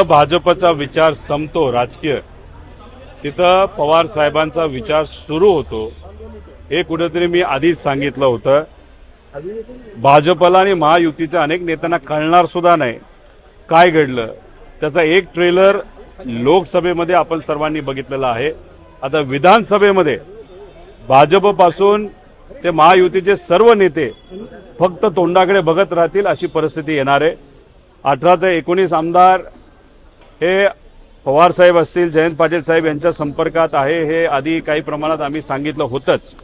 भाजपचा विचार संपतो राजकीय. तिथं पवार साहेबांचा विचार सुरू होतो. हे कुठेतरी मी आधीच सांगितलं होतं. भाजपला आणि महायुतीच्या अनेक नेत्यांना कळणार सुद्धा नाही. काय घडलं? त्याचा एक ट्रेलर लोकसभेमध्ये आपण सर्वांनी बघितलेला आहे. आता विधानसभेमध्ये भाजपपासून ते महायुतीचे सर्व नेते फक्त तोंडाकडे बघत राहतील अशी परिस्थिती येणार आहे. अठरा ते एकोणीस आमदार हे पवार साहेब असतील जयंत पाटील साहेब यांच्या संपर्कात आहे हे आधी काही प्रमाणात आम्ही सांगितलं होतंच.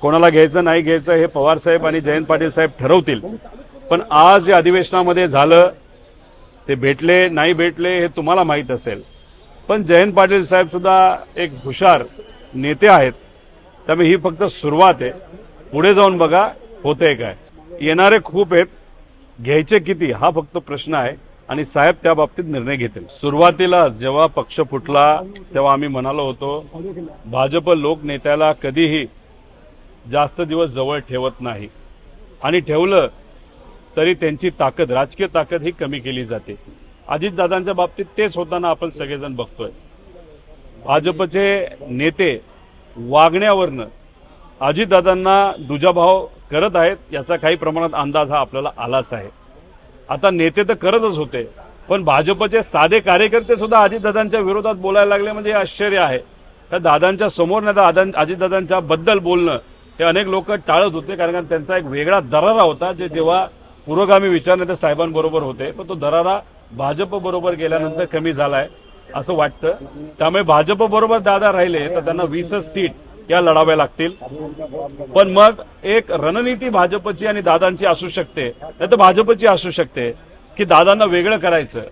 कोणाला घ्यायचं नाही घ्यायचं हे पवार साहेब आणि जयंत पाटील साहेब ठरवतील. पण आज या अधिवेशनामध्ये झालं ते भेटले नाही भेटले हे तुम्हाला माहीत असेल. पण जयंत पाटील साहेब सुद्धा एक हुशार नेते आहेत. त्यामुळे ही फक्त सुरुवात आहे. पुढे जाऊन बघा होतंय काय. येणारे खूप आहेत. घ्यायचे किती हा फक्त प्रश्न आहे. आणि साहेब त्या बाबतीत निर्णय घेतील. सुरुवातीला जेव्हा पक्ष फुटला तेव्हा आम्ही म्हणालो होतो भाजप लोकनेत्याला कधीही जास्त दिवस जवळ ठेवत नाही. आणि ठेवलं तरी त्यांची ताकद राजकीय ताकद ही कमी केली जाते. अजितदादांच्या बाबतीत तेच होताना आपण सगळेजण बघतोय. भाजपचे नेते वागण्यावरनं अजितदादांना दुजाभाव करत आहेत याचा काही प्रमाणात अंदाज हा आपल्याला आलाच आहे. आता नेते तर करतच होते. पण भाजपचे साधे कार्यकर्ते सुद्धा अजितदादांच्या विरोधात बोलायला लागले म्हणजे हे आश्चर्य आहे. त्या दादांच्या समोर नाही तर अजितदादांच्या बद्दल बोलणं हे अनेक लोक टाळत होते कारण त्यांचा एक वेगळा दरारा होता जे जेव्हा पुरोगामी विचार साहेबांबरोबर होते. पण तो दरारा भाजप बरोबर गेल्यानंतर कमी झालाय असं वाटतं. त्यामुळे भाजप बरोबर दादा राहिले तर त्यांना वीसच सीट या लढाव्या लागतील. पण मग एक रणनीती भाजपची आणि दादांची असू शकते. नाही तर भाजपची असू शकते की दादांना वेगळं करायचं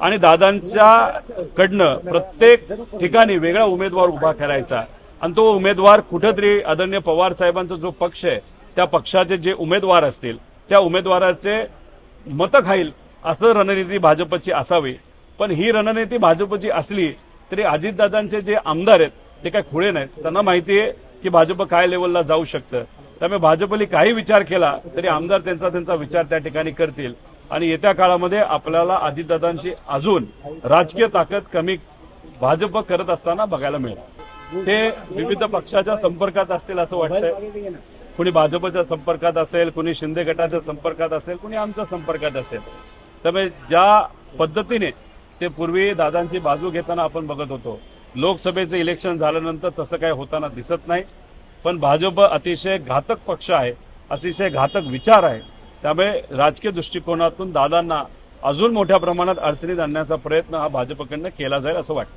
आणि दादांच्या कडनं प्रत्येक ठिकाणी वेगळा उमेदवार उभा करायचा. आणि तो उमेदवार कुठेतरी आदरणीय पवार साहेबांचा जो पक्ष आहे त्या पक्षाचे जे उमेदवार असतील त्या उमेदवाराचे मतं खाईल असं रणनीती भाजपची असावी. पण ही रणनीती भाजपची असली तरी अजितदादांचे जे आमदार आहेत ते काय खुळे नाहीत. त्यांना माहिती आहे की भाजप काय लेवलला जाऊ शकतं. त्यामुळे भाजपने काही विचार केला तरी आमदार त्यांचा त्यांचा विचार त्या ठिकाणी करतील. आणि येत्या काळामध्ये आपल्याला अजितदादांची अजून राजकीय ताकद कमी भाजप करत असताना बघायला मिळेल. ते विविध पक्षाच्या संपर्कात असतील असं वाटतंय. कुणी भाजपच्या संपर्कात असेल कुणी शिंदे गटाच्या संपर्कात असेल कुणी आमच्या संपर्कात असेल. त्यामुळे ज्या पद्धतीने ते पूर्वी दादांची बाजू घेताना आपण बघत होतो लोकसभेचं इलेक्शन झाल्यानंतर तसं काय होताना दिसत नाही. पण भाजप अतिशय घातक पक्ष आहे अतिशय घातक विचार आहे. त्यामुळे राजकीय दृष्टिकोनातून दादांना अजून मोठ्या प्रमाणात अडचणीत आणण्याचा प्रयत्न हा भाजपकडनं केला जाईल असं वाटतं.